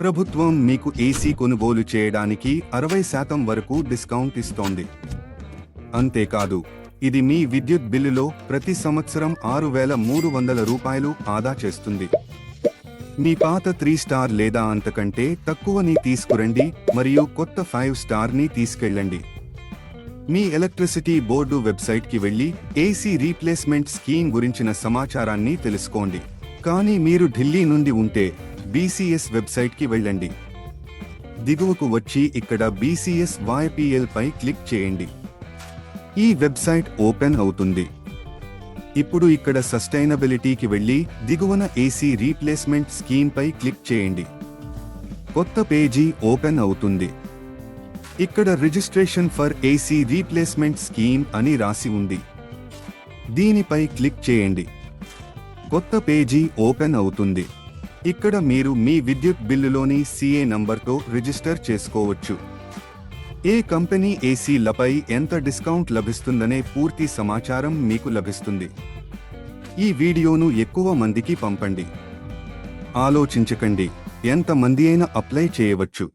ప్రభుత్వం మీకు ఏసీ కొనుగోలు చేయడానికి అరవై శాతం వరకు డిస్కౌంట్ ఇస్తోంది. అంతేకాదు ఇది మీ విద్యుత్ బిల్లులో ప్రతి సంవత్సరం ఆరు వేల మూడు వందల రూపాయలు ఆదా చేస్తుంది. మీ పాత త్రీ స్టార్ లేదా అంతకంటే తక్కువని తీసుకురండి మరియు కొత్త ఫైవ్ స్టార్ని తీసుకెళ్ళండి. మీ ఎలక్ట్రిసిటీ బోర్డు వెబ్సైట్కి వెళ్ళి ఏసీ రీప్లేస్మెంట్ స్కీమ్ గురించిన సమాచారాన్ని తెలుసుకోండి. కానీ మీరు ఢిల్లీ నుండి ఉంటే బీసీఎస్ వెబ్సైట్కి వెళ్ళండి. దిగువకు వచ్చి ఇక్కడ బీసీఎస్ వైపీఎల్ పై క్లిక్ చేయండి. ఈ వెబ్సైట్ ఓపెన్ అవుతుంది. ఇప్పుడు ఇక్కడ సస్టైనబిలిటీకి వెళ్ళి దిగువన ఏసీ రీప్లేస్మెంట్ స్కీమ్పై క్లిక్ చేయండి. కొత్త పేజీ ఓపెన్ అవుతుంది. ఇక్కడ registration for AC replacement scheme అని రాసి ఉంది. దీనిపై క్లిక్ చేయండి. కొత్త పేజీ ఓపెన్ అవుతుంది. ఇక్కడ మీరు మీ విద్యుత్ బిల్లులోని సిఏ నంబర్తో రిజిస్టర్ చేసుకోవచ్చు. ఏ కంపెనీ ఏసీలపై ఎంత డిస్కౌంట్ లభిస్తుందనే పూర్తి సమాచారం మీకు లభిస్తుంది. ఈ వీడియోను ఎక్కువ మందికి పంపండి. ఆలోచించకండి. ఎంతమంది అయినా అప్లై చేయవచ్చు.